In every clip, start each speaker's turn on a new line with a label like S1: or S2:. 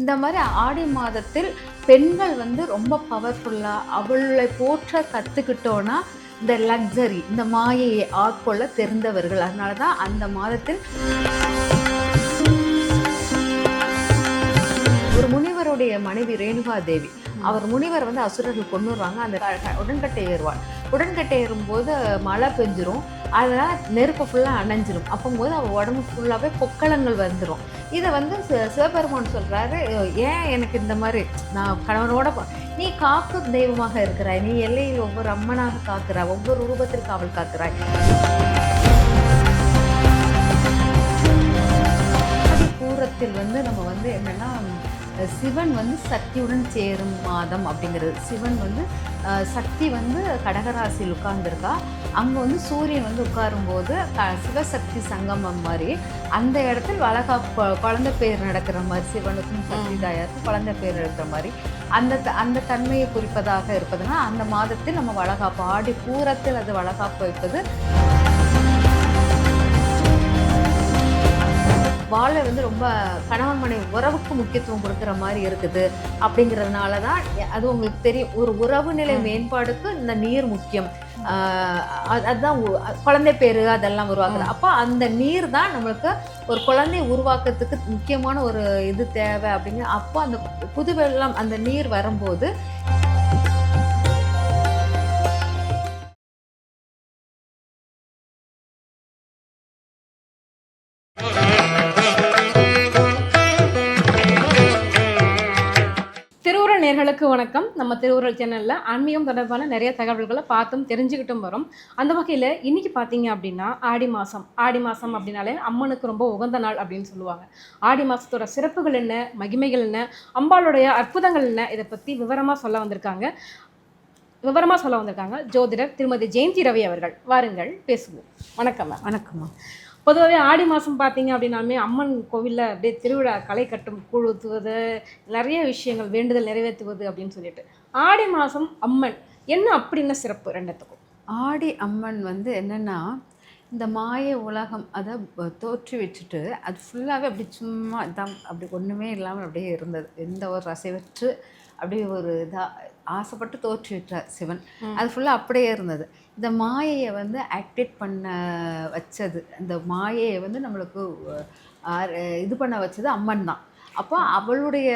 S1: இந்த மாதிரி ஆடி மாதத்தில் பெண்கள் வந்து ரொம்ப பவர்ஃபுல்லாக அவளை போற்ற கற்றுக்கிட்டோன்னா இந்த லக்ஸரி இந்த மாயையை ஆட்கொள்ள தெரிந்தவர்கள். அதனால தான் அந்த மாதத்தில் ஒரு முனிவருடைய மனைவி ரேணுகா தேவி அவர் முனிவர் வந்து அசுரர்கள் கொண்டுறாங்க அந்த உடன்கட்டை ஏறுவாள் உடன்கட்டை ஏறும்போது மழை பெஞ்சிரும். அதனால் நெருப்பு ஃபுல்லாக அணைஞ்சிரும். அப்போம்போது அவள் உடம்பு ஃபுல்லாகவே பொக்களங்கள் வந்துடும் இதை வந்து சிவபெருமான் சொல்கிறாரு ஏன் எனக்கு இந்த மாதிரி? நான் கணவனோட நீ காக்கும் தெய்வமாக இருக்கிறாய். நீ எல்லையில் ஒவ்வொரு அம்மனாக காக்கிறாய். ஒவ்வொரு ரூபத்திற்கு காவல் காக்கிறாய். கூரத்தில் வந்து நம்ம வந்து என்னென்னா சிவன் வந்து சக்தியுடன் சேரும் மாதம் அப்படிங்கிறது. சிவன் வந்து சக்தி வந்து கடகராசியில் உட்கார்ந்துருக்கா. அங்கே வந்து சூரியன் வந்து உட்காரும்போது க சிவசக்தி சங்கமம் மாதிரி. அந்த இடத்தில் வளகாப்பு குழந்தை பேர் நடக்கிற மாதிரி சிவனுக்கும் சக்தி தாயாருக்கும் குழந்தை பேர் நடக்கிற மாதிரி. அந்த த- அந்த தன்மையை குறிப்பதாக இருப்பதுனா அந்த மாதத்தில் நம்ம வளகாப்பு ஆடி பூரத்தில் அது வளகாப்பு வைப்பது வாழை வந்து ரொம்ப கணவன் மனைவி உறவுக்கு முக்கியத்துவம் கொடுக்குற மாதிரி இருக்குது. அப்படிங்கிறதுனால தான் அது உங்களுக்கு தெரியும். ஒரு உறவு நிலை மேம்பாடுக்கு இந்த நீர் முக்கியம். அதுதான் குழந்தை பேரு அதெல்லாம் உருவாக்குது. அப்போ அந்த நீர் தான் நம்மளுக்கு ஒரு குழந்தை உருவாக்கத்துக்கு முக்கியமான ஒரு இது தேவை அப்படிங்க அப்போ அந்த புது வெள்ளம் அந்த நீர் வரும்போது
S2: திருவுரல் வணக்கம். நம்ம திருவுருள் சேனலில் ஆன்மீகம் தொடர்பான நிறைய தகவல்களை பார்த்தும் தெரிஞ்சுக்கிட்டும் வரும். அந்த வகையில் இன்றைக்கி பார்த்தீங்க அப்படின்னா ஆடி மாதம் ஆடி மாதம் அப்படின்னாலே அம்மனுக்கு ரொம்ப உகந்த நாள் அப்படின்னு சொல்லுவாங்க. ஆடி மாதத்தோட சிறப்புகள் என்ன? மகிமைகள் என்ன? அம்பாளுடைய அற்புதங்கள் என்ன? இதை பற்றி விவரமாக சொல்ல வந்திருக்காங்க. விவரமாக சொல்ல வந்திருக்காங்க ஜோதிடர் திருமதி ஜெயந்தி ரவி அவர்கள். வாருங்கள் பேசுவோம். வணக்கம்
S1: வணக்கம்மா
S2: பொதுவாகவே ஆடி மாதம் பார்த்தீங்க அப்படின்னாலுமே அம்மன் கோவிலில் அப்படியே திருவிழா களை கட்டும் கூழுத்துவது நிறைய விஷயங்கள் வேண்டுதல் நிறைவேற்றுவது அப்படின்னு சொல்லிட்டு. ஆடி மாதம் அம்மன் என்ன அப்படின்னு சிறப்பு ரெண்டுத்துக்கும்?
S1: ஆடி அம்மன் வந்து என்னன்னா இந்த மாய உலகம் அதை தோற்றி வச்சுட்டு அது ஃபுல்லாகவே அப்படி சும்மா இதான் அப்படி ஒன்றுமே இல்லாமல் அப்படியே இருந்தது. எந்த ஒரு ரசைவற்று அப்படியே ஒரு இதாக ஆசைப்பட்டு தோற்றி விட்டார் சிவன். அது ஃபுல்லாக அப்படியே இருந்தது. இந்த மாயையை வந்து ஆக்டிவேட் பண்ண வச்சது. இந்த மாயையை வந்து நம்மளுக்கு இது பண்ண வச்சது அம்மன் தான். அப்போ அவளுடைய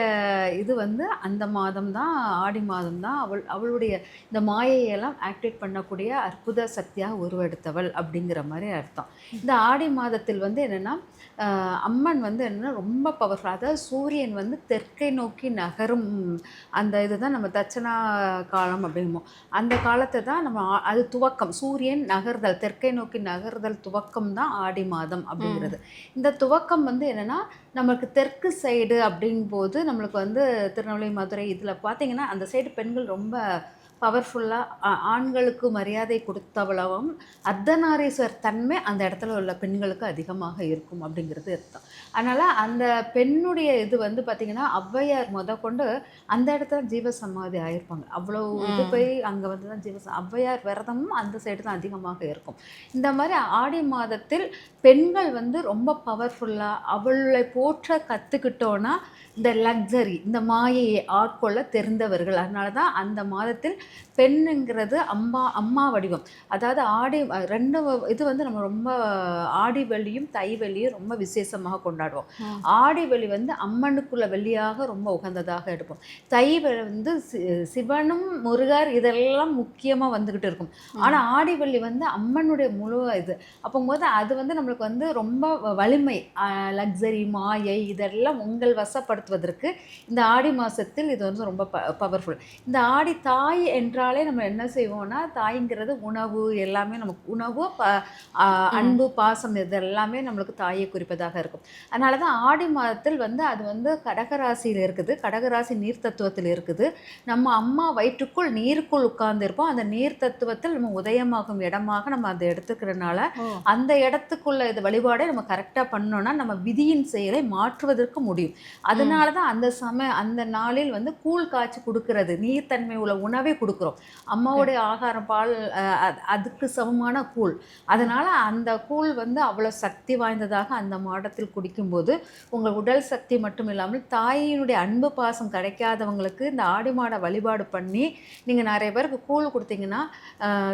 S1: இது வந்து அந்த மாதம் தான் ஆடி மாதம் தான் அவள் அவளுடைய இந்த மாயையெல்லாம் ஆக்டிவேட் பண்ணக்கூடிய அற்புத சக்தியாக உருவெடுத்தவள் அப்படிங்கிற மாதிரி அர்த்தம். இந்த ஆடி மாதத்தில் வந்து என்னென்னா அம்மன் வந்து என்னென்னா ரொம்ப பவர்ஃபுல் அதாவது சூரியன் வந்து தெற்கை நோக்கி நகரும் அந்த இதுதான் நம்ம தட்சணா காலம் அப்படிங்குமோ. அந்த காலத்தை தான் நம்ம அது துவக்கம். சூரியன் நகர்தல் தெற்கை நோக்கி நகர்தல் துவக்கம் தான் ஆடி மாதம் அப்படிங்கிறது. இந்த துவக்கம் வந்து என்னென்னா நம்மளுக்கு தெற்கு சைடு அப்படிங்கும்போது நம்மளுக்கு வந்து திருநெல்வேலி மதுரை இதில் பார்த்தீங்கன்னா அந்த சைடு பெண்கள் ரொம்ப பவர்ஃபுல்லாக ஆண்களுக்கு மரியாதை கொடுத்தவளவும் அர்த்தநாரீஸ்வர் தன்மை அந்த இடத்துல உள்ள பெண்களுக்கு அதிகமாக இருக்கும் அப்படிங்கிறது அர்த்தம். அதனால் அந்த பெண்ணுடைய இது வந்து பார்த்திங்கன்னா ஔவையார் முத கொண்டு அந்த இடத்துல ஜீவசமாதி ஆயிருப்பாங்க. அவ்வளோ இது போய் அங்கே வந்து தான் ஜீவ ஔவையார் விரதமும் அந்த சைடு தான் அதிகமாக இருக்கும். இந்த மாதிரி ஆடி மாதத்தில் பெண்கள் வந்து ரொம்ப பவர்ஃபுல்லாக அவளை போற்ற கற்றுக்கிட்டோன்னா இந்த லக்ஸரி இந்த மாயையை ஆட்கொள்ள தெரிந்தவர்கள். அதனால தான் அந்த மாதத்தில் பெண்ணுங்கிறது அம்மா அம்மா வடிவம். அதாவது ஆடி ரெண்டு இது வந்து நம்ம ரொம்ப ஆடி வெள்ளியும் தை வெள்ளியும் ரொம்ப விசேஷமாக கொண்டாடுவோம். ஆடி வெள்ளி வந்து அம்மனுக்குள்ள வெள்ளியாக ரொம்ப உகந்ததாக எடுப்போம். தை வந்து சிவனும் முருகர் இதெல்லாம் முக்கியமாக வந்துக்கிட்டு இருக்கும். ஆனால் ஆடி வெள்ளி வந்து அம்மனுடைய முழு இது. அப்போம்போது அது வந்து நம்மளுக்கு வந்து ரொம்ப வலிமை. லக்ஸரி மாயை இதெல்லாம் உங்கள் வசப்படுத்துவதற்கு இந்த ஆடி மாதத்தில் இது வந்து ரொம்ப ப பவர்ஃபுல். இந்த ஆடி தாய் என்றாலே நம்ம என்ன செய்வோம்னா தாய்ங்கிறது உணவு எல்லாமே நமக்கு உணவு ப அன்பு பாசம் இது எல்லாமே நம்மளுக்கு தாயை குறிப்பதாக இருக்கும். அதனால தான் ஆடி மாதத்தில் வந்து அது வந்து கடகராசியில் இருக்குது கடகராசி நீர் தத்துவத்தில் இருக்குது. நம்ம அம்மா வயிற்றுக்குள் நீருக்குள் உட்கார்ந்து இருப்போம் அந்த நீர் தத்துவத்தில் நம்ம உதயமாகும் இடமாக நம்ம அதை எடுத்துக்கிறனால அந்த இடத்துக்குள்ள இது வழிபாடை நம்ம கரெக்டாக பண்ணோம்னா நம்ம விதியின் செயலை மாற்றுவதற்கு முடியும். அதனால தான் அந்த சமய அந்த நாளில் வந்து கூழ் காய்ச்சி கொடுக்கறது நீர்த்தன்மை உள்ள உணவை கொடுக்குறோம். அம்மாவுடைய ஆகாரம் பால் அதுக்கு சமமான கூழ். அதனால் அந்த கூழ் வந்து அவ்வளோ சக்தி வாய்ந்ததாக அந்த மாடத்தில் குடிக்கும்போது உங்கள் உடல் சக்தி மட்டும் இல்லாமல் தாயினுடைய அன்பு பாசம் கிடைக்காதவங்களுக்கு இந்த ஆடி மாடை வழிபாடு பண்ணி நீங்கள் நிறைய பேருக்கு கூழ் கொடுத்தீங்கன்னா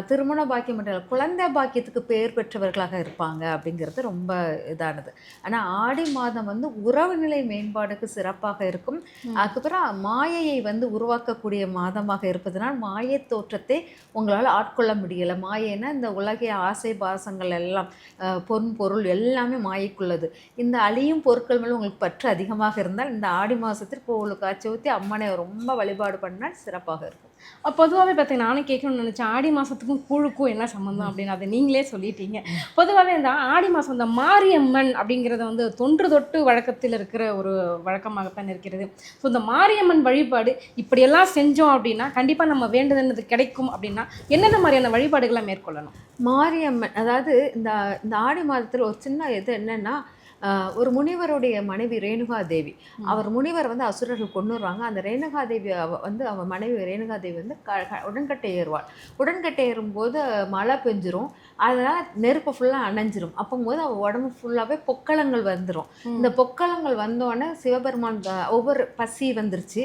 S1: திருமண பாக்கியம் மட்டும் குழந்தை பாக்கியத்துக்கு பேர் பெற்றவர்களாக இருப்பாங்க அப்படிங்கிறது ரொம்ப இதானது. ஆனால் ஆடி மாதம் வந்து உறவு நிலை மேம்பாடுக்கு சிறப்பாக இருக்கும். அதுக்கப்புறம் மாயையை வந்து உருவாக்கக்கூடிய மாதமாக இருப்பதனால் மாய தோற்றத்தை உங்களால் ஆட்கொள்ள முடியலை. மாயைன்னா இந்த உலகிய ஆசை பாசங்கள் எல்லாம் ஆஹ், பொன் பொருள் எல்லாமே மாயைக்குள்ளது. இந்த அழியும் பொருட்கள் மேலே உங்களுக்கு பற்று அதிகமாக இருந்தால் இந்த ஆடி மாதத்திற்கு கோவிலுக்கு காய்ச்சி ஊற்றி அம்மனை ரொம்ப வழிபாடு பண்ணால் சிறப்பாக இருக்கும்.
S2: பொதுவாகவே பார்த்தீங்கன்னா நானும் கேட்கணும்னு நினச்சேன் ஆடி மாதத்துக்கும் குழுக்கும் என்ன சம்மந்தம் அப்படின்னு அதை நீங்களே சொல்லிட்டீங்க. பொதுவாகவே இந்த ஆடி மாதம் இந்த மாரியம்மன் அப்படிங்கிறத வந்து தொன்று தொட்டு வழக்கத்தில் இருக்கிற ஒரு வழக்கமாகத்தான் இருக்கிறது. ஸோ இந்த மாரியம்மன் வழிபாடு இப்படியெல்லாம் செஞ்சோம் அப்படின்னா கண்டிப்பாக நம்ம வேண்டுதல் கிடைக்கும் அப்படின்னா என்னென்ன மாதிரியான வழிபாடுகளை மேற்கொள்ளணும்?
S1: மாரியம்மன் அதாவது இந்த இந்த ஆடி மாதத்தில் ஒரு சின்ன இது என்னென்னா ஒரு முனிவருடைய மனைவி ரேணுகா தேவி அவர் முனிவர் வந்து அசுரர்கள் கொண்டுருவாங்க அந்த ரேணுகா தேவி வந்து அவ மனைவி ரேணுகா தேவி வந்து உடன்கட்டை ஏறுவாள். உடன்கட்டை ஏறும்போது மழை பெஞ்சிரும். அதனால் நெருப்பு ஃபுல்லாக அணைஞ்சிரும். அப்போம்போது அவள் உடம்பு ஃபுல்லாகவே பொக்களங்கள் வந்துடும் இந்த பொக்களங்கள் வந்தோடனே சிவபெருமான் ஒவ்வொரு பசி வந்துருச்சு.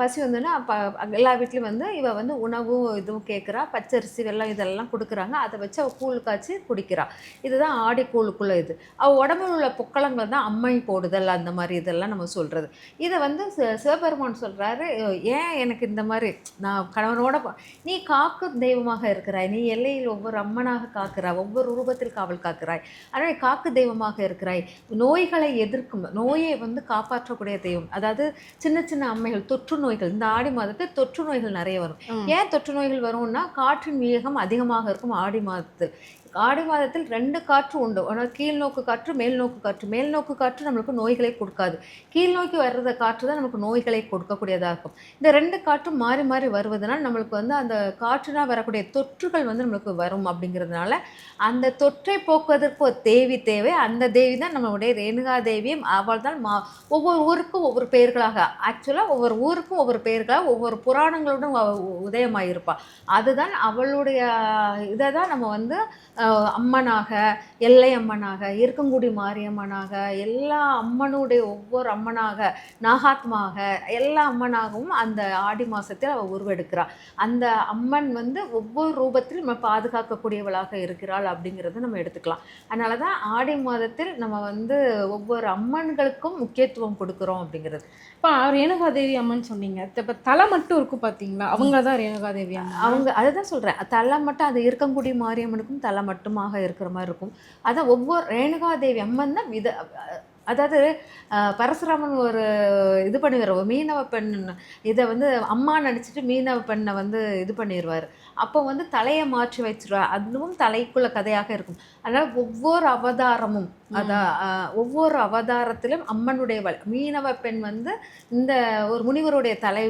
S1: பசி வந்தோடனே அப்போ எல்லா வீட்லேயும் வந்து இவ வந்து உணவும் இதுவும் கேட்குறா. பச்சரிசி வெல்லம் இதெல்லாம் கொடுக்குறாங்க. அதை வச்சு அவள் கூழ் காய்ச்சி குடிக்கிறா. இதுதான் ஆடி கூழுக்குள்ள இது. அவள் உடம்புல உள்ள பொக்களங்கள் தான் அம்மை போடுதல் அந்த மாதிரி இதெல்லாம் நம்ம சொல்கிறது இதை வந்து சிவபெருமான் சொல்கிறாரு ஏன் எனக்கு இந்த மாதிரி? நான் கணவனோட நீ காக்கும் தெய்வமாக இருக்கிறாய். நீ எல்லையில் ஒவ்வொரு அம்மனாக காக்கிறாய். ஒவ்வொரு உருவத்தில் காவல் காக்கிறாய். ஆனால் காக்கு தெய்வமாக இருக்கிறாய். நோய்களை எதிர்க்கும் நோயை வந்து காப்பாற்றக்கூடிய தெய்வம். அதாவது சின்ன சின்ன அம்மைகள் தொற்று நோய்கள். இந்த ஆடி மாதத்தில் தொற்று நோய்கள் நிறைய வரும். ஏன் தொற்று நோய்கள் வரும்னா காற்றின் வேகம் அதிகமாக இருக்கும் ஆடி மாதத்தில். ஆடி மாதத்தில் ரெண்டு காற்று உண்டு. ஆனால் கீழ் நோக்கு காற்று மேல் நோக்கு காற்று. மேல் நோக்கு காற்று நம்மளுக்கு நோய்களை கொடுக்காது. கீழ் நோக்கி வர்றத காற்று தான் நமக்கு நோய்களை கொடுக்கக்கூடியதாக இருக்கும் இந்த ரெண்டு காற்றும் மாறி மாறி வருவதனால் நம்மளுக்கு வந்து அந்த காற்றுனால் வரக்கூடிய தொற்றுகள் வந்து நம்மளுக்கு வரும் அப்படிங்கிறதுனால அந்த தொற்றை போக்குவதற்கு ஒரு தேவி தேவை. அந்த தேவி தான் நம்மளுடைய ரேணுகா தேவியும் அவள் தான் மா ஒவ்வொரு ஊருக்கும் ஒவ்வொரு பெயர்களாக ஆக்சுவலாக ஒவ்வொரு ஊருக்கும் ஒவ்வொரு பெயர்களாக ஒவ்வொரு புராணங்களுடன் உதயமாயிருப்பாள் அதுதான் அவளுடைய இதை தான் நம்ம வந்து அம்மனாக எல்லை அம்மனாக இருக்கங்குடி மாரியம்மனாக எல்லா அம்மனுடைய ஒவ்வொரு அம்மனாக நாகாத்மாக எல்லா அம்மனாகவும் அந்த ஆடி மாதத்தில் அவள் உருவெடுக்கிறாள். அந்த அம்மன் வந்து ஒவ்வொரு ரூபத்தில் நம்ம பாதுகாக்கக்கூடியவளாக இருக்கிறாள் அப்படிங்கிறத நம்ம எடுத்துக்கலாம். அதனால தான் ஆடி மாதத்தில் நம்ம வந்து ஒவ்வொரு அம்மன்களுக்கும் முக்கியத்துவம் கொடுக்குறோம் அப்படிங்கிறது.
S2: இப்போ ரேணுகாதேவி அம்மன் சொன்னீங்க. இப்போ தலை மட்டும் இருக்கும் பார்த்தீங்களா அவங்க தான் ரேணுகாதேவி
S1: அவங்க அதுதான் சொல்கிறேன் தலை மட்டும் அது இருக்கங்குடி மாரியம்மனுக்கும் தலை மட்டுமாக இருக்கிற மாதிரி இருக்கும். அதான் ஒவ்வொரு ரேணுகாதேவி அம்மன் தான் வித அதாவது பரசுராமன் ஒரு இது பண்ணிடுவார். மீனவ பெண் இதை வந்து அம்மா நடிச்சிட்டு மீனவ பெண்ணை வந்து இது பண்ணிடுவார். அப்போ வந்து தலையை மாற்றி வச்சிருவார் அதுவும் தலைக்குள்ள கதையாக இருக்கும். அதனால் ஒவ்வொரு அவதாரமும் அஹ், ஒவ்வொரு அவதாரத்திலும் அம்மனுடைய வ மீனவ பெண் வந்து இந்த ஒரு முனிவருடைய தலை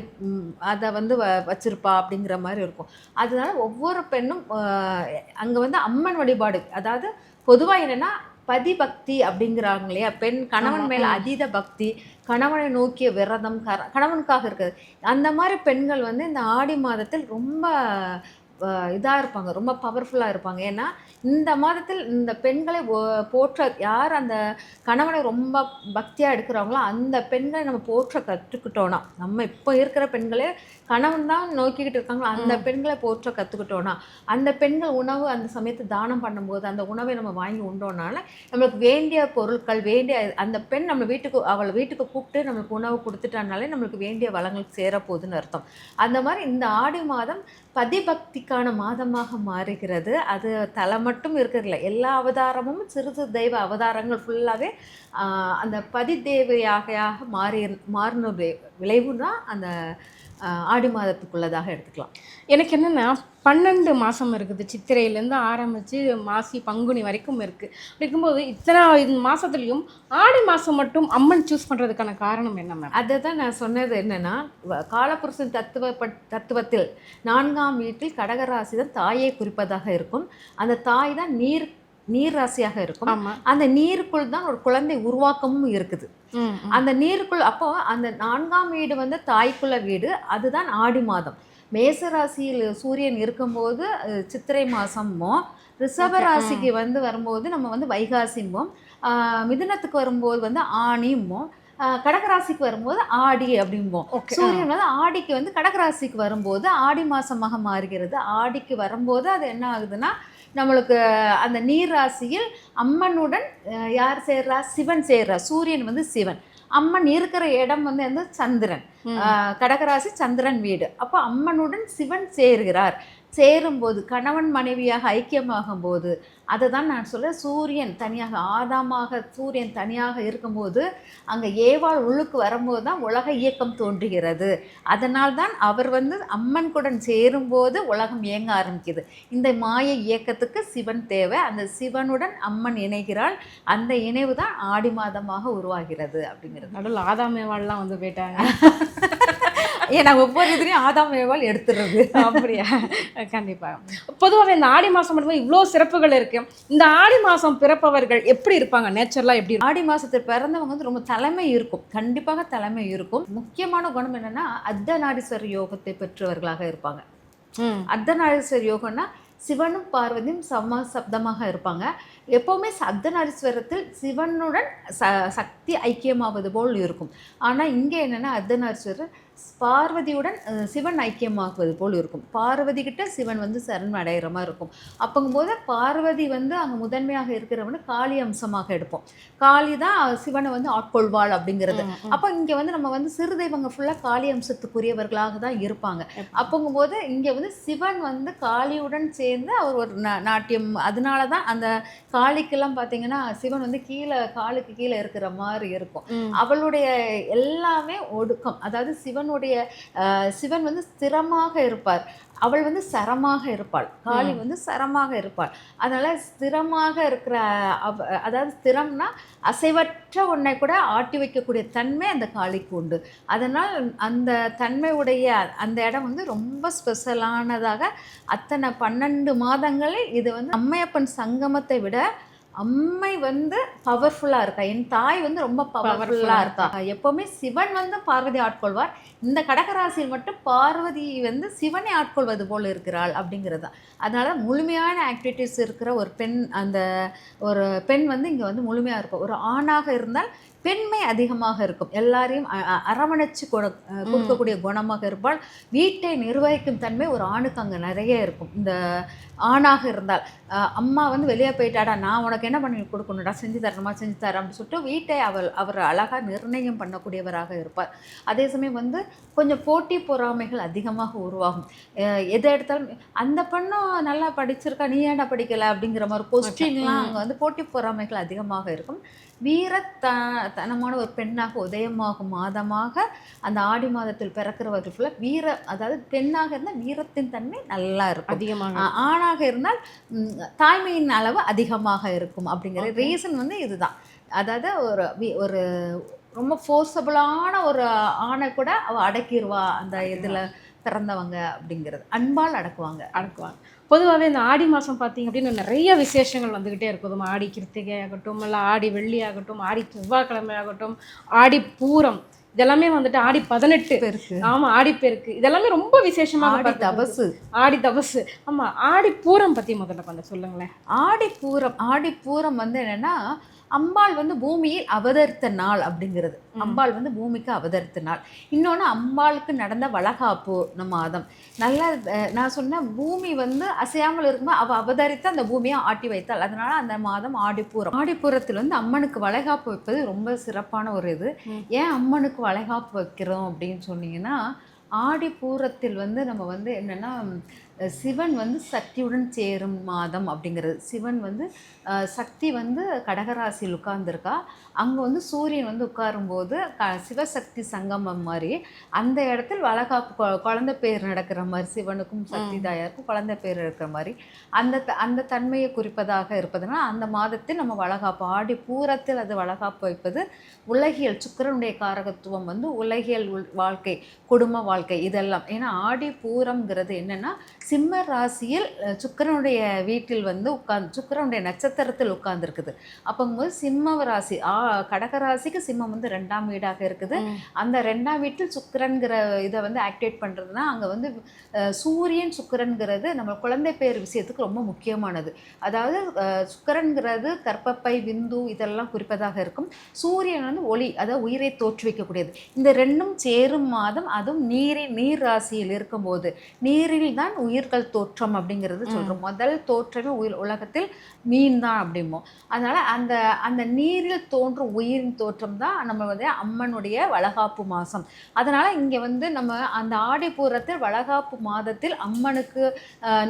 S1: அதை வந்து வ வச்சிருப்பா அப்படிங்கிற மாதிரி இருக்கும். அதனால ஒவ்வொரு பெண்ணும் அங்கே வந்து அம்மன் வழிபாடு அதாவது பொதுவாக என்னென்னா பதிபக்தி அப்படிங்கிறாங்க இல்லையா? பெண் கணவன் மேல. அதீத பக்தி கணவனை நோக்கிய விரதம் கணவனுக்காக இருக்குது. அந்த மாதிரி பெண்கள் வந்து இந்த ஆடி மாதத்தில் ரொம்ப இதாக இருப்பாங்க. ரொம்ப பவர்ஃபுல்லாக இருப்பாங்க. ஏன்னா இந்த மாதத்தில் இந்த பெண்களை போற்ற யார் அந்த கணவனை ரொம்ப பக்தியாக எடுக்கிறாங்களோ அந்த பெண்களை நம்ம போற்ற கற்றுக்கிட்டோன்னா நம்ம இப்போ இருக்கிற பெண்களே கணவன் தான் நோக்கிக்கிட்டு இருக்காங்களோ அந்த பெண்களை போற்ற கற்றுக்கிட்டோன்னா அந்த பெண்கள் உணவு அந்த சமயத்து தானம் பண்ணும்போது அந்த உணவை நம்ம வாங்கி உண்டோனால நம்மளுக்கு வேண்டிய பொருட்கள் வேண்டிய அந்த பெண் நம்ம வீட்டுக்கு அவளை வீட்டுக்கு கூப்பிட்டு நம்மளுக்கு உணவு கொடுத்துட்டானாலே நம்மளுக்கு வேண்டிய வளங்கள் சேரப்போகுதுன்னு அர்த்தம். அந்த மாதிரி இந்த ஆடி மாதம் பதிபக்திக்கான மாதமாக மாறுகிறது. அது தலை மட்டும் இருக்கிறதில்ல எல்லா அவதாரமும் சிறு சிறு தெய்வ அவதாரங்கள் ஃபுல்லாகவே அந்த பதிதேவையாக மாறி மாறின விளைவு தான் அந்த ஆடி மாதத்துக்குள்ளதாக எடுத்துக்கலாம்.
S2: எனக்கு என்னென்னா பன்னெண்டு மாதம் இருக்குது. சித்திரையிலேருந்து ஆரம்பித்து மாசி பங்குனி வரைக்கும் இருக்குது இருக்கும்போது இத்தனை இது மாதத்துலேயும் ஆடி மாதம் மட்டும் அம்மன் சூஸ் பண்ணுறதுக்கான காரணம் என்ன மேம்
S1: அதை தான் நான் சொன்னது என்னன்னா காலபுருஷன் தத்துவ தத்துவத்தில் நான்காம் வீட்டில் கடகராசி தான் தாயை குறிப்பதாக இருக்கும். அந்த தாய் தான் நீர் நீர் ராசியாக இருக்கும் அந்த நீருக்குள் தான் ஒரு குழந்தை உருவாக்கமும் இருக்குது. அந்த நீருக்குள் அப்போ அந்த நான்காம் வீடு வந்து தாய்க்குள்ள வீடு அதுதான் ஆடி மாதம். மேச ராசியில் சூரியன் இருக்கும்போது சித்திரை மாசமும் ரிஷப ராசிக்கு வந்து வரும்போது நம்ம வந்து வைகாசிம்போம் ஆஹ், மிதுனத்துக்கு வரும்போது வந்து ஆணியும்போம் ஆஹ், கடகராசிக்கு வரும்போது ஆடி அப்படிம்போம். சூரியன் வந்து ஆடிக்கு வந்து கடகராசிக்கு வரும்போது ஆடி மாசமாக மாறுகிறது. ஆடிக்கு வரும்போது அது என்ன ஆகுதுன்னா நம்மளுக்கு அந்த நீர் ராசியில் அம்மனுடன் யார் சேர்றா? சிவன் சேர்றா. சூரியன் வந்து சிவன். அம்மன் இருக்கிற இடம் வந்து வந்து சந்திரன். கடகராசி சந்திரன் வீடு. அப்போ அம்மனுடன் சிவன் சேர்கிறார். சேரும்போது கணவன் மனைவியாக ஐக்கியமாகும் போது அதை தான் நான் சொல்கிறேன் சூரியன் தனியாக ஆதாமாக சூரியன் தனியாக இருக்கும்போது அங்கே ஏவாள் உள்ளுக்கு வரும்போது தான் உலக இயக்கம் தோன்றுகிறது. அதனால் தான் அவர் வந்து அம்மன்குடன் சேரும்போது உலகம் இயங்க ஆரம்பிக்குது. இந்த மாய இயக்கத்துக்கு சிவன் தேவை. அந்த சிவனுடன் அம்மன் இணைகிறாள். அந்த இணைவு தான் ஆடி மாதமாக உருவாகிறது அப்படிங்கிறது.
S2: நடுவில் ஆதாமேவாள்லாம் வந்து போயிட்டாங்க.
S1: ஏன்னா ஒவ்வொரு இதுலேயும் ஆதாம் ஏவாள் எடுத்துடுறது.
S2: அப்படியா? கண்டிப்பா. பொதுவாகவே இந்த ஆடி மாசம் மட்டுமே இவ்வளோ சிறப்புகள் இருக்கு. இந்த ஆடி மாசம் பிறப்பவர்கள் எப்படி இருப்பாங்க? நேச்சர்லாம் எப்படி
S1: ஆடி மாசத்தில் பிறந்தவங்க வந்து ரொம்ப தலைமை இருக்கும். கண்டிப்பாக தலைமை இருக்கும். முக்கியமான குணம் என்னன்னா அர்த்தநாரீஸ்வரர் யோகத்தை பெற்றவர்களாக இருப்பாங்க.
S2: ம்.
S1: அர்த்தநாரீஸ்வரர் யோகம்னா சிவனும் பார்வதியும் சம சப்தமாக இருப்பாங்க. எப்போவுமே அர்த்தநாரீஸ்வரத்தில் சிவனுடன் ச சக்தி ஐக்கியமாவது போல் இருக்கும். ஆனால் இங்கே என்னென்னா அர்த்தநாரீஸ்வரர் பார்வதியுடன் சிவன் ஐக்கியமாகுவது போல் இருக்கும். பார்வதி கிட்ட சிவன் வந்து சரண் அடைகிற மாதிரி இருக்கும். அப்போங்கும்போது பார்வதி வந்து அங்கே முதன்மையாக இருக்கிறவனு காளி அம்சமாக எடுப்போம். காளி தான் சிவனை வந்து ஆட்கொள்வாள் அப்படிங்கிறது. அப்போ இங்கே வந்து நம்ம வந்து சிறு தெய்வங்க ஃபுல்லாக காளி அம்சத்துக்குரியவர்களாக தான் இருப்பாங்க. அப்போங்கும்போது இங்கே வந்து சிவன் வந்து காளியுடன் சேர்ந்து அவர் ஒரு நாட்டியம். அதனால தான் அந்த காளிக்கெல்லாம் பார்த்தீங்கன்னா சிவன் வந்து கீழே காலுக்கு கீழே இருக்கிற மாதிரி இருக்கும். அவளுடைய எல்லாமே ஒடுக்கம். அதாவது சிவனுடைய சிவன் வந்து ஸ்திரமாக இருப்பார். அவள் வந்து சரமாக இருப்பாள். காளி வந்து சரமாக இருப்பாள். அதனால ஸ்திரமாக இருக்கிற அவ அதாவது ஸ்திரம்னா அசைவற்ற ஒன்றை கூட ஆட்டி வைக்கக்கூடிய தன்மை அந்த காளிக்கு உண்டு. அதனால் அந்த தன்மையுடைய அந்த இடம் வந்து ரொம்ப ஸ்பெஷலானதாக அத்தனை பன்னெண்டு மாதங்களில் இது வந்து அம்மையப்பன் சங்கமத்தை விட அம்மை வந்து பவர்ஃபுல்லாக இருக்கா? என் தாய் வந்து ரொம்ப பவர்ஃபுல்லாக இருக்கா? எப்போவுமே சிவன் வந்து பார்வதி ஆட்கொள்வார். இந்த கடகராசியில் மட்டும் பார்வதி வந்து சிவனை ஆட்கொள்வது போல் இருக்கிறாள் அப்படிங்கிறது தான். அதனால முழுமையான ஆக்டிவிட்டீஸ் இருக்கிற ஒரு பெண் அந்த ஒரு பெண் வந்து இங்கே வந்து முழுமையாக இருக்கும் ஒரு ஆணாக இருந்தால் பெண்மை அதிகமாக இருக்கும். எல்லாரையும் அரவணைச்சு அஹ் கொடுக்கக்கூடிய குணமாக இருப்பாள். வீட்டை நிர்வகிக்கும் தன்மை ஒரு ஆணுக்கு அங்கே நிறைய இருக்கும். இந்த ஆணாக இருந்தால் அம்மா வந்து வெளியே போயிட்டாடா நான் உனக்கு என்ன பண்ணி கொடுக்கணும்டா? செஞ்சு தரணுமா? செஞ்சு தரேன் அப்படின்னு சொல்லிட்டு வீட்டை அவள் அவர் அழகாக நிர்ணயம் பண்ணக்கூடியவராக இருப்பார் அதே சமயம் வந்து கொஞ்சம் போட்டி பொறாமைகள் அதிகமாக உருவாகும். எதை எடுத்தாலும் அந்த பெண்ணும் நல்லா படிச்சிருக்கா நீ ஏன்டா படிக்கல? அப்படிங்கிற மாதிரி கொஸ்டின்லாம் அங்கே வந்து போட்டி பொறாமைகள் அதிகமாக இருக்கும். வீரத்த தனமான ஒரு பெண்ணாக உதயமாகும் மாதமாக அந்த ஆடி மாதத்தில் பிறக்கிறவர்கள் ஃபுல்லாக வீர அதாவது பெண்ணாக இருந்தால் வீரத்தின் தன்மை நல்லா இருக்கும்.
S2: அதிகமாக
S1: ஆணாக இருந்தால் தாய்மையின் அளவு அதிகமாக இருக்கும் அப்படிங்கிற. ரீசன் வந்து இதுதான். அதாவது ஒரு ஒரு ரொம்ப ஃபோர்ஸபுளான ஒரு ஆணை கூட அவ அடக்கிடுவா அந்த இதில் பிறந்தவங்க அப்படிங்கிறது. அன்பால் அடக்குவாங்க.
S2: அடக்குவாங்க. பொதுவாகவே இந்த ஆடி மாதம் பார்த்தீங்க அப்படின்னு நிறைய விசேஷங்கள் வந்துக்கிட்டே இருக்கும். ஆடி கிருத்திகை ஆகட்டும் இல்லை ஆடி வெள்ளி ஆகட்டும் ஆடி செவ்வாய்க்கிழமை ஆகட்டும் ஆடி பூரம் இதெல்லாமே வந்துட்டு ஆடி பதினெட்டு.
S1: பெருக்கு.
S2: ஆமா ஆடி பெருக்கு. இதெல்லாமே ரொம்ப விசேஷமாக.
S1: தபசு.
S2: ஆடி தபசு. ஆமா ஆடி பூரம் பத்தி முதல்ல கொஞ்சம் சொல்லுங்களேன்.
S1: ஆடி பூரம் ஆடி பூரம் வந்து என்னன்னா அம்பாள் வந்து பூமியில் அவதரித்த நாள் அப்படிங்கிறது. அம்பாள் வந்து பூமிக்கு அவதரித்த நாள். இன்னொன்று அம்பாளுக்கு நடந்த வளகாப்பு நம்ம மாதம். நல்லா நான் சொன்னேன் பூமி வந்து அசையாமல் இருக்கும்போது அவள் அவதரித்து அந்த பூமியை ஆட்டி வைத்தாள். அதனால அந்த மாதம் ஆடிப்பூரம். ஆடிப்பூரத்தில் வந்து அம்மனுக்கு வளைகாப்பு வைப்பது ரொம்ப சிறப்பான ஒரு இது. ஏன் அம்மனுக்கு வளைகாப்பு வைக்கிறோம் அப்படின்னு சொன்னீங்கன்னா ஆடிப்பூரத்தில் வந்து நம்ம வந்து என்னென்னா சிவன் வந்து சக்தியுடன் சேரும் மாதம் அப்படிங்கிறது. சிவன் வந்து சக்தி வந்து கடகராசியில் உட்கார்ந்துருக்கா. அங்கே வந்து சூரியன் வந்து உட்காரும்போது க சிவசக்தி சங்கமம் மாதிரி அந்த இடத்தில் வளகாப்பு குழந்தை பேர் நடக்கிற மாதிரி சிவனுக்கும் சக்தி தாயாருக்கும் குழந்தை பேர் இருக்கிற மாதிரி அந்த அந்த தன்மையை குறிப்பதாக இருப்பதுனால் அந்த மாதத்தில் நம்ம வளகாப்பு ஆடி பூரத்தில் அது வளகாப்பு வைப்பது உலகியல் சுக்கிரனுடைய காரகத்துவம் வந்து உலகியல் உள்- வாழ்க்கை குடும்ப வாழ்க்கை இதெல்லாம். ஏன்னா ஆடி பூரம்ங்கிறது என்னன்னா சிம்ம ராசியில் சுக்கிரனுடைய வீட்டில் வந்து உட்கார்ந்து சுக்கிரனுடைய நட்சத்திரத்தில் உட்கார்ந்துருக்குது. அப்போங்கும்போது சிம்ம ராசி ஆ கடக ராசிக்கு சிம்மம் வந்து ரெண்டாம் வீடாக இருக்குது. அந்த ரெண்டாம் வீட்டில் சுக்கிரன்கிற இதை வந்து ஆக்டிவேட் பண்ணுறதுனா அங்கே வந்து சூரியன் சுக்கிரன்கிறது நம்ம குழந்தை பேர் விஷயத்துக்கு ரொம்ப முக்கியமானது. அதாவது சுக்கிரன்கிறது கர்ப்பப்பை விந்து இதெல்லாம் குறிப்பதாக இருக்கும். சூரியன் வந்து ஒளி அதாவது உயிரை தோற்றுவிக்கக்கூடியது. இந்த ரெண்டும் சேரும் மாதம் அதுவும் நீரின் நீர் ராசியில் இருக்கும்போது. நீரில் தான் உயிர்கள் தோற்றம் அப்படிங்கிறது சொல்கிறோம் முதல் தோற்றமே உயிர் உலகத்தில் மீன் தான் அப்படிம்போம். அதனால் அந்த அந்த நீரில் தோன்றும் உயிரின் தோற்றம் தான் நம்ம வந்து அம்மனுடைய வளகாப்பு மாதம் அதனால் இங்கே வந்து நம்ம அந்த ஆடிப்பூரத்தில் வளகாப்பு மாதத்தில் அம்மனுக்கு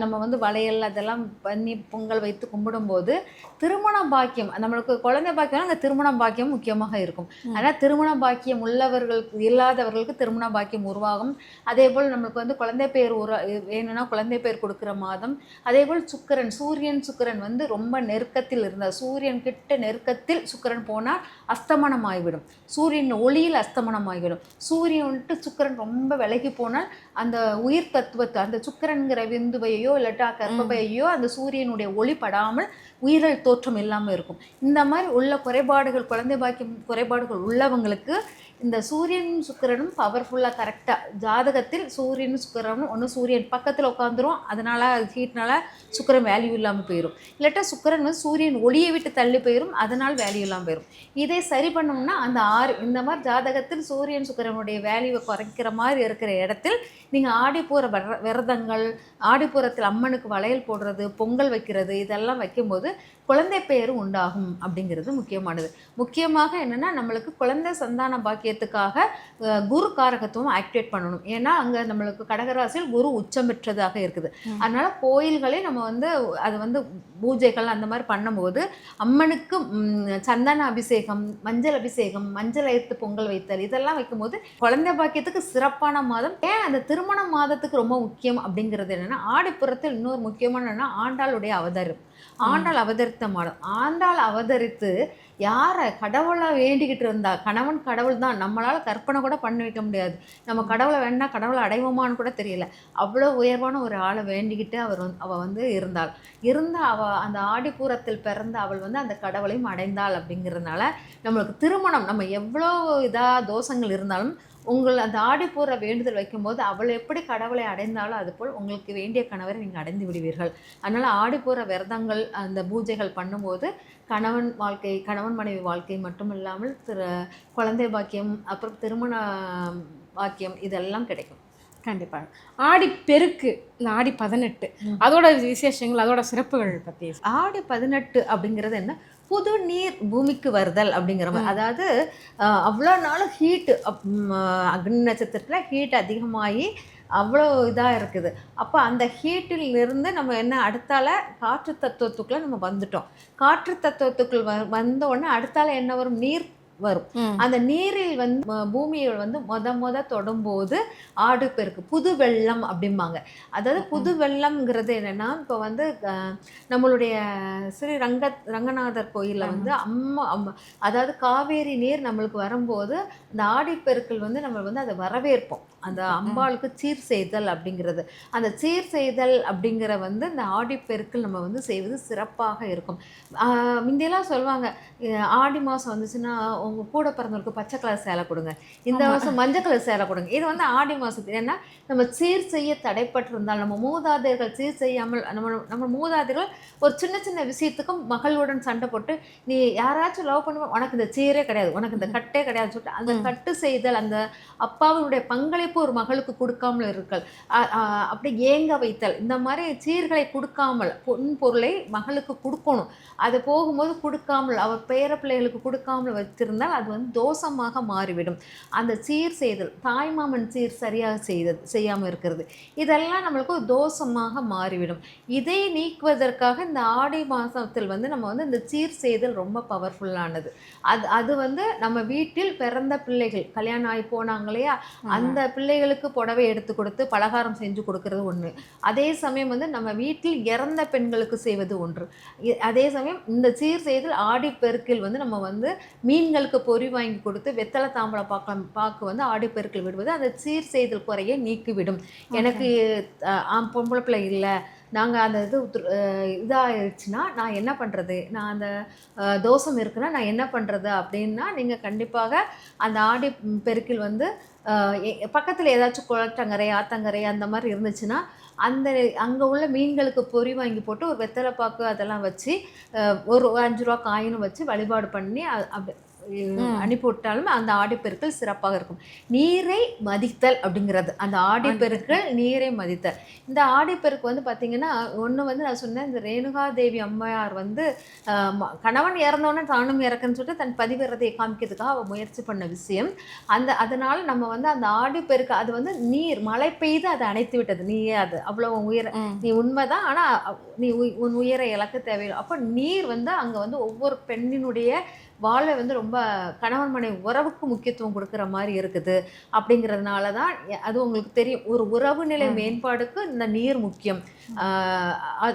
S1: நம்ம வந்து வளையல் அதெல்லாம் பண்ணி பொங்கல் வைத்து கும்பிடும்போது திருமண பாக்கியம் நம்மளுக்கு குழந்தை பாக்கியம் அங்கே திருமண பாக்கியம் முக்கியமாக இருக்கும். ஆனால் திருமண பாக்கியம் உள்ளவர்களுக்கு இல்லாதவர்களுக்கு திருமண பாக்கியம் உருவாகும். அதே போல் நம்மளுக்கு வந்து குழந்தை பேர் உரு வேணும்னா குழந்தை பேர் கொடுக்குற மாதம். அதே போல் சுக்கிரன் சூரியன் சுக்கிரன் வந்து ரொம்ப நெருக்கத்தில் இருந்தார். சூரியன் கிட்ட நெருக்கத்தில் சுக்கிரன் போனால் அஸ்தமனம் ஆகிவிடும் சூரியன் ஒளியில் அஸ்தமனம் ஆகிவிடும் சூரியன் வந்துட்டு சுக்கிரன் ரொம்ப விலகி போனால் அந்த உயிர் தத்துவத்தை அந்த சுக்கிரன்கிற விந்துவையோ இல்லாட்டா கர்ப்பையோ அந்த சூரியனுடைய ஒளி படாமல் உயிரல் தோற்றம் இல்லாமல் இருக்கும். இந்த மாதிரி உள்ள குறைபாடுகள் குழந்தை பாக்கியம் குறைபாடுகள் உள்ளவங்களுக்கு இந்த சூரியன் சுக்கிரனும் பவர்ஃபுல்லாக கரெக்டாக ஜாதகத்தில் சூரியன் சுக்கிரனும் ஒன்று சூரியன் பக்கத்தில் வந்துடும் அதனால் ஹீட்னால சுக்கரன் வேல்யூ இல்லாமல் போயிடும் இல்லாட்டா சுக்கிரன் வந்து சூரியன் ஒளியை விட்டு தள்ளி போயிடும் அதனால் வேல்யூ இல்லாமல் போயிடும் இதை சரி பண்ணோம்னா அந்த ஆறு இந்த மாதிரி ஜாதகத்தில் சூரியன் சுக்கிரனுடைய வேல்யூவை குறைக்கிற மாதிரி இருக்கிற இடத்தில் நீங்கள் ஆடிப்பூர விர விரதங்கள் ஆடிப்பூரத்தில் அம்மனுக்கு வளையல் போடுறது பொங்கல் வைக்கிறது இதெல்லாம் வைக்கும்போது குழந்தை பெயர் உண்டாகும் அப்படிங்கிறது முக்கியமானது. முக்கியமாக என்னென்னா நம்மளுக்கு குழந்தை சந்தான பாக்கியத்துக்காக குரு காரகத்துவம் ஆக்டிவேட் பண்ணணும். ஏன்னா அங்கே நம்மளுக்கு கடகராசியில் குரு உச்சம் பெற்றது பெற்றதாக இருக்குது. அதனால கோயில்களே நம்ம வந்து அது வந்து பூஜைகள் அந்த மாதிரி பண்ணும்போது அம்மனுக்கு சந்தன அபிஷேகம் மஞ்சள் அபிஷேகம் மஞ்சள் எடுத்து பொங்கல் வைத்தல் இதெல்லாம் வைக்கும்போது குழந்தை பாக்கியத்துக்கு சிறப்பான மாதம். ஏன் அந்த திருமண மாதத்துக்கு ரொம்ப முக்கியம் அப்படிங்கிறது என்னன்னா ஆடிப்புறத்தில் இன்னொரு முக்கியமான என்னன்னா ஆண்டாளுடைய அவதாரம் ஆண்டாள் அவதரித்த மாதம். ஆண்டாள் அவதரித்து யாரை கடவுளை வேண்டிக்கிட்டு இருந்தா? கணவன் கடவுள் தான் நம்மளால் கற்பனை கூட பண்ண வைக்க முடியாது. நம்ம கடவுளை வேணா கடவுளை அடைவோமான்னு கூட தெரியல. அவ்வளோ உயர்வான ஒரு ஆளை வேண்டிக்கிட்டு அவர் அவள் வந்து இருந்தாள். இருந்த அவ அந்த ஆடிப்பூரத்தில் பிறந்த அவள் வந்து அந்த கடவுளையும் அடைந்தாள் அப்படிங்கிறதுனால நம்மளுக்கு திருமணம் நம்ம எவ்வளோ இதாக தோஷங்கள் இருந்தாலும் உங்கள் அந்த ஆடிப்பூர வேண்டுதல் வைக்கும்போது அவள் எப்படி கடவுளை அடைந்தாலும் அதுபோல் உங்களுக்கு வேண்டிய கணவரை நீங்கள் அடைந்து விடுவீர்கள். அதனால் ஆடிப்பூர விரதங்கள் அந்த பூஜைகள் பண்ணும்போது கணவன் வாழ்க்கை கணவன் மனைவி வாழ்க்கை மட்டும் இல்லாமல் திரு குழந்தை பாக்கியம் அப்புறம் திருமண பாக்கியம் இதெல்லாம் கிடைக்கும்.
S2: கண்டிப்பாக ஆடி பெருக்கு இந்த ஆடி பதினெட்டு. அதோட விசேஷங்கள் அதோட சிறப்புகள் பற்றி
S1: ஆடி பதினெட்டு அப்படிங்கிறது என்ன? புது நீர் பூமிக்கு வருதல் அப்படிங்கிற மாதிரி. அதாவது அவ்வளோ நாள் ஹீட்டு அக்னி நட்சத்திரத்தில் ஹீட் அதிகமாகி அவ்வளோ இதாக இருக்குது. அப்போ அந்த ஹீட்டில் இருந்து நம்ம என்ன அடுத்தால காற்று தத்துவத்துக்குள்ளே நம்ம வந்துட்டோம். காற்று தத்துவத்துக்குள் வ வந்த உடனே அடுத்தால என்ன வரும்? நீர் வரும். அந்த நீரில் வந்து பூமியை வந்து மொத மொத தொடும்போது ஆடு பெருக்கு புது வெள்ளம் அப்படிம்பாங்க. அதாவது புது வெள்ளம்ங்கிறது என்னன்னா இப்போ வந்து நம்மளுடைய ஸ்ரீ ரங்க ரங்கநாதர் கோயிலில் வந்து அம்மா அம்மா அதாவது காவேரி நீர் நம்மளுக்கு வரும்போது அந்த ஆடிப்பெருக்கள் வந்து நம்ம வந்து அதை வரவேற்போம். அந்த அம்பாளுக்கு சீர் செய்தல் அப்படிங்கிறது. அந்த சீர் செய்தல் அப்படிங்கிற வந்து இந்த ஆடிப்பெருக்கள் நம்ம வந்து செய்வது சிறப்பாக இருக்கும். முந்தியெல்லாம் சொல்லுவாங்க ஆடி மாதம் வந்துச்சுன்னா உங்கள் கூட பிறந்தவருக்கு பச்சை கலர் சேலை கொடுங்க. இந்த மாதம் மஞ்சள் கலர் சேலை கொடுங்க இது வந்து ஆடி மாதத்துக்கு ஏன்னா நம்ம சீர் செய்ய தடைப்பட்டிருந்தால் நம்ம மூதாதையர்கள் சீர் செய்யாமல் நம்ம நம்ம மூதாதையர்கள் ஒரு சின்ன சின்ன விஷயத்துக்கும் மகளுடன் சண்டை போட்டு நீ யாராச்சும் லவ் பண்ணுவ உனக்கு இந்த சீரே கிடையாது. உனக்கு இந்த கட்டே கிடையாது சொல்லிட்டு அந்த கட்டு செய்தல் அந்த அப்பாவுடைய பங்களிப்பு ஒரு மகளுக்கு கொடுக்காமல் இருக்கல் அப்படி ஏங்க வைத்தல். இந்த மாதிரி சீர்களை கொடுக்காமல் பொன் பொருளை மகளுக்கு கொடுக்கணும். அது போகும்போது கொடுக்காமல் அவர் பேர பிள்ளைகளுக்கு கொடுக்காமல் வைத்திருந்தால் அது வந்து தோஷமாக மாறிவிடும். அந்த சீர் செய்தல் தாய்மாமன் சீர் சரியாக செய்தது செய்யாமல் இருக்கிறது இதெல்லாம் நம்மளுக்கு ஒரு தோஷமாக மாறிவிடும். இதை நீக்குவதற்காக இந்த ஆடி மாதத்தில் வந்து நம்ம வந்து இந்த சீர் செய்தல் ரொம்ப பவர்ஃபுல்லானது அது அது வந்து நம்ம வீட்டில் பிறந்த பிள்ளைகள் கல்யாணம் ஆகி போனாங்க இல்லையா? அந்த பிள்ளைகளுக்கு புடவை எடுத்து கொடுத்து பலகாரம் செஞ்சு கொடுக்கறது ஒன்று அதே சமயம் வந்து நம்ம வீட்டில் இறந்த பெண்களுக்கு செய்வது ஒன்று. அதே சமயம் இந்த சீர் செய்தல் ஆடி பெருக்கில் வந்து நம்ம வந்து மீன்கள் மீன்களுக்கு பொறி வாங்கி கொடுத்து வெத்தலை தாம்பழ பாக்கம் பாக்கு வந்து ஆடிப்பெருக்கில் விடுவது அந்த சீர் செய்தல் குறைய நீக்கிவிடும். எனக்கு பொம்பளை பிள்ளை இல்லை. நாங்கள் அந்த இது இதாகிடுச்சுன்னா நான் என்ன பண்ணுறது நான் அந்த தோஷம் இருக்குன்னா நான் என்ன பண்ணுறது அப்படின்னா நீங்கள் கண்டிப்பாக அந்த ஆடி பெருக்கில் வந்து பக்கத்தில் ஏதாச்சும் குளத்தங்கரை ஆத்தங்கரை அந்த மாதிரி இருந்துச்சுன்னா அந்த அங்கே உள்ள மீன்களுக்கு பொறி வாங்கி போட்டு ஒரு வெத்தலை பாக்கு அதெல்லாம் வச்சு ஒரு அஞ்சு ரூபா காயினும் வச்சு வழிபாடு பண்ணி அ- அப்படி அஹ், அனுப்பி விட்டாலும் அந்த ஆடிப்பெருக்கள் சிறப்பாக இருக்கும். நீரை மதித்தல் அப்படிங்கிறது. அந்த ஆடிப்பெருக்கள் நீரை மதித்தல். இந்த ஆடிப்பெருக்கு வந்து பார்த்தீங்கன்னா ஒன்று வந்து நான் சொன்னேன் இந்த ரேணுகா தேவி அம்மையார் வந்து கணவன் இறந்தோடனே தானும் இறக்குன்னு சொல்லிட்டு தன் பதிவிரதையை காமிக்கிறதுக்காக அவள் முயற்சி பண்ண விஷயம். அந்த அதனால நம்ம வந்து அந்த ஆடிப்பெருக்கு அது வந்து நீர் மழை பெய்து அதை அணைத்து விட்டது. நீயே அது. அவ்வளோ உயர. நீ உண்மைதான் ஆனால் நீ உன் உயிரை இழக்க தேவையில்லை. அப்போ நீர் வந்து அங்கே வந்து ஒவ்வொரு பெண்ணினுடைய வாழ்வை வந்து ரொம்ப கணவன் மனைவி உறவுக்கு முக்கியத்துவம் கொடுக்குற மாதிரி இருக்குது. அப்படிங்கிறதுனால தான் அது உங்களுக்கு தெரியும். ஒரு உறவு நிலை மேம்பாடுக்கு இந்த நீர் முக்கியம்.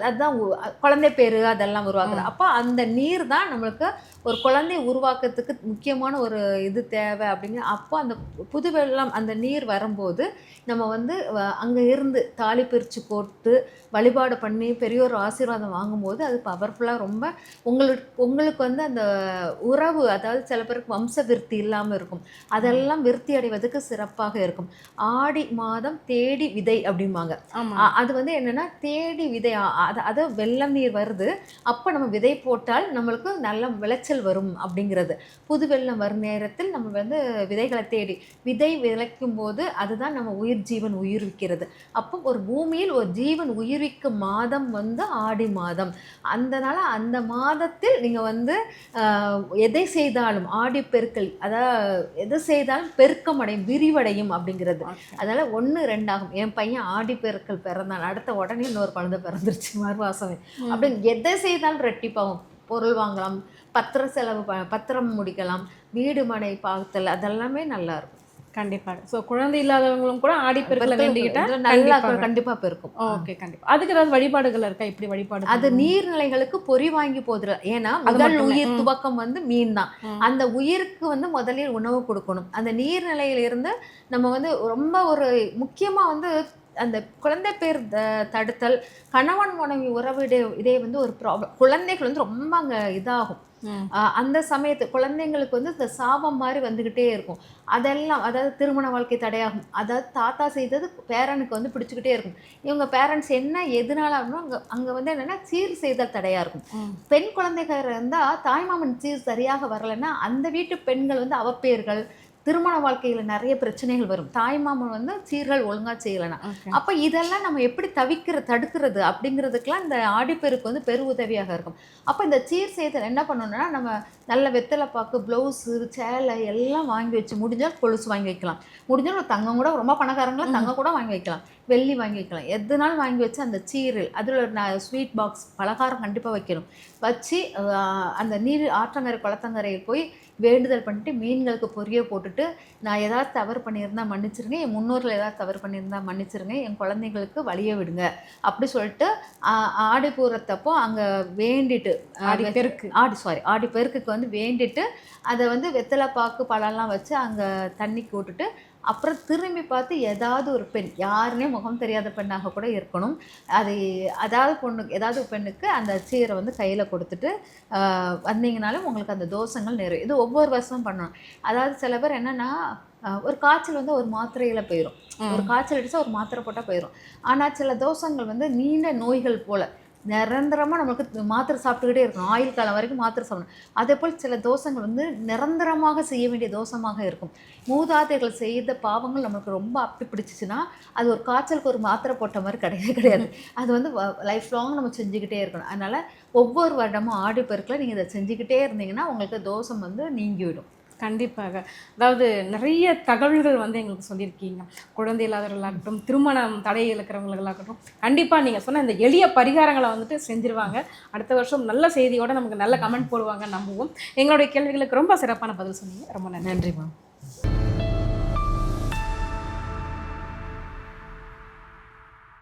S1: அதுதான் குழந்தை பேரு அதெல்லாம் உருவாக்குறது அப்போ அந்த நீர் தான் நம்மளுக்கு ஒரு குழந்தை உருவாக்கத்துக்கு முக்கியமான ஒரு இது தேவை அப்படிங்கிற அப்போ அந்த புது வெள்ளம் அந்த நீர் வரும்போது நம்ம வந்து அங்க இருந்து தாலி பிரித்து போட்டு வழிபாடு பண்ணி பெரியோர் ஆசீர்வாதம் வாங்கும்போது அது பவர்ஃபுல்லாக ரொம்ப உங்களுக்கு உங்களுக்கு வந்து அந்த உறவு அதாவது சில பேருக்கு வம்ச விருத்தி இல்லாமல் இருக்கும். அதெல்லாம் விருத்தி அடைவதற்கு சிறப்பாக இருக்கும். ஆடி மாதம் தேடி விதை அப்படிம்பாங்க. அது வந்து என்னன்னா தேடி விதை அது அது வெள்ளம் நீர் வருது. அப்போ நம்ம விதை போட்டால் நம்மளுக்கு நல்ல விளைச்சல் வரும் அப்படிங்கிறது. புது வெள்ளம் வரும் நேரத்தில் நம்ம வந்து விதைகளை தேடி விதை விளைக்கும் போது அதுதான் நம்ம உயிர் ஜீவன் உயிர்விக்கிறது. அப்போ ஒரு பூமியில் ஒரு ஜீவன் உயிர்விக்கும் மாதம் வந்து ஆடி மாதம். அந்தனால அந்த மாதத்தில் நீங்கள் வந்து எதை செய்தாலும் ஆடி பெருக்கல் அதாவது எது செய்தாலும் பெருக்கம் அடையும் விரிவடையும் அப்படிங்கிறது. அதனால ஒன்று ரெண்டாகும். என் பையன் ஆடி பெருக்கல் பிறந்தான். அடுத்த உடனே இன்னொரு குழந்தை பிறந்துருச்சு மறுவாசமே அப்படின்னு எதை செய்தாலும் ரெட்டிப்பாகும். பொருள் வாங்கலாம் பத்திர செலவு ப- பத்திரம் முடிக்கலாம் வீடு மனை பார்த்தல் அதெல்லாமே நல்லா இருக்கும்.
S2: கண்டிப்பாக ஸோ குழந்தை இல்லாதவங்களும் கூட ஆடிப்பெருக்கில் வேண்டிக்கிட்டா
S1: நல்லா
S2: கண்டிப்பாக.
S1: கண்டிப்பா பெருக்கும்.
S2: ஓகே கண்டிப்பா. அதுக்கு ஏதாவது வழிபாடுகள் இருக்கா? இப்படி வழிபாடு
S1: அது நீர்நிலைகளுக்கு பொறி வாங்கி போதுல ஏன்னா முதல். உயிர். துவக்கம் வந்து மீன் தான். அந்த உயிருக்கு வந்து முதலில் உணவு கொடுக்கணும். அந்த நீர்நிலையிலிருந்து நம்ம வந்து ரொம்ப ஒரு முக்கியமா வந்து அந்த குழந்தை பேர் த- தடுத்தல் கணவன் மனைவி உறவு இதே வந்து ஒரு ப்ராப்ளம் குழந்தைகள் வந்து ரொம்ப அங்கே இதாகும். அந்த சமயத்து குழந்தைங்களுக்கு வந்து இந்த சாபம் மாதிரி வந்துக்கிட்டே இருக்கும். அதெல்லாம் அதாவது திருமண வாழ்க்கை தடையாகும். அதாவது தாத்தா செய்தது பேரனுக்கு வந்து பிடிச்சிக்கிட்டே இருக்கும். இவங்க பேரண்ட்ஸ் என்ன எதனால அப்படின்னா அங்கே அங்கே வந்து என்னென்னா சீர் செய்தல் தடையாக இருக்கும். பெண் குழந்தைகள் இருந்தால் தாய்மாமன் சீர் சரியாக வரலைன்னா அந்த வீட்டு பெண்கள் வந்து அவப்பேர்கள் திருமண வாழ்க்கையில் நிறைய பிரச்சனைகள் வரும். தாய்மாமன் வந்து சீர்கள் ஒழுங்காக செய்யலைன்னா. அப்போ இதெல்லாம் நம்ம எப்படி தவிக்கிற தடுக்கிறது அப்படிங்கிறதுக்கெல்லாம் இந்த ஆடிப்பெருக்கு வந்து பெரு உதவியாக இருக்கும். அப்போ இந்த சீர் செய்தல் என்ன பண்ணணும்னா நம்ம நல்ல வெத்தலை பாக்கு ப்ளவுஸு சேலை எல்லாம் வாங்கி வச்சு முடிஞ்சால் கொலுசு வாங்கி வைக்கலாம். முடிஞ்சால் ஒரு தங்கம் கூட ரொம்ப பணக்காரங்களாம் தங்கம் கூட வாங்கி வைக்கலாம். வெள்ளி வாங்கி வைக்கலாம். எதுனாலும் வாங்கி வச்சு அந்த சீரில் அதில் நான் ஸ்வீட் பாக்ஸ் பலகாரம் கண்டிப்பாக வைக்கணும். வச்சு அந்த நீர் ஆற்றங்கரை குளத்தங்கரையில் போய் வேண்டுதல் பண்ணிட்டு மீன்களுக்கு பொரிய போட்டுட்டு நான் ஏதாவது தவறு பண்ணியிருந்தா மன்னிச்சிருங்க என் முன்னோர்கள் ஏதாவது தவறு பண்ணியிருந்தா மன்னிச்சிருங்க என் குழந்தைங்களுக்கு வழிய விடுங்க. அப்படி சொல்லிட்டு ஆடி பூரத்தப்போ அங்கே வேண்டிட்டு
S2: ஆடி பெருக்கு.
S1: ஆடி சாரி ஆடி பெருக்குக்கு வந்து வேண்டிட்டு அதை வந்து வெத்தலை பாக்கு பழம்லாம் வச்சு அங்கே தண்ணிக்கு விட்டுட்டு அப்புறம் திரும்பி பார்த்து ஏதாவது ஒரு பெண் யாருனே முகம் தெரியாத பெண்ணாக கூட இருக்கணும். அது அதாவது பொண்ணுக்கு ஏதாவது ஒரு பெண்ணுக்கு அந்த சீரை வந்து கையில் கொடுத்துட்டு வந்தீங்கனாலும் உங்களுக்கு அந்த தோஷங்கள் நிறைய இது ஒவ்வொரு வருஷமும் பண்ணணும். அதாவது சில பேர் என்னென்னா ஒரு காய்ச்சல் வந்து ஒரு மாத்திரையில் போயிடும் ஒரு காய்ச்சல் அடிச்சா ஒரு மாத்திரை போட்டால் போயிடும் ஆனால் சில தோஷங்கள் வந்து நீண்ட நோய்கள் போல நிரந்தரமாக நம்மளுக்கு மாத்திரை சாப்பிட்டுக்கிட்டே இருக்கணும். ஆயுள் காலம் வரைக்கும் மாத்திரை சாப்பிடணும். அதே போல் சில தோஷங்கள் வந்து நிரந்தரமாக செய்ய வேண்டிய தோஷமாக இருக்கும். மூதாதைகள் செய்த பாவங்கள் நம்மளுக்கு ரொம்ப அப்படி பிடிச்சிச்சுன்னா அது ஒரு காய்ச்சலுக்கு ஒரு மாத்திரை போட்ட மாதிரி கிடையவே கிடையாது. அது வந்து லைஃப் லாங் நம்ம செஞ்சுக்கிட்டே இருக்கணும். அதனால் ஒவ்வொரு வருடமும் ஆடி பெருக்கில் நீங்கள் இதை செஞ்சுக்கிட்டே இருந்தீங்கன்னா உங்களுக்கு தோஷம் வந்து நீங்கிவிடும்.
S2: கண்டிப்பாக. அதாவது நிறைய தகவல்கள் வந்து எங்களுக்கு சொல்லியிருக்கீங்க. குழந்தை இல்லாதவர்களாகட்டும் திருமணம் தடை இழக்கிறவங்களாகட்டும் கண்டிப்பாக நீங்கள் சொன்ன இந்த எளிய பரிகாரங்களை வந்துட்டு செஞ்சிருவாங்க. அடுத்த வருஷம் நல்ல செய்தியோடு நமக்கு நல்ல கமெண்ட் போடுவாங்க நம்புவோம். எங்களுடைய கேள்விகளுக்கு ரொம்ப சிறப்பான பதில் சொன்னீங்க. ரொம்ப நன்றி.
S1: நன்றி மேம்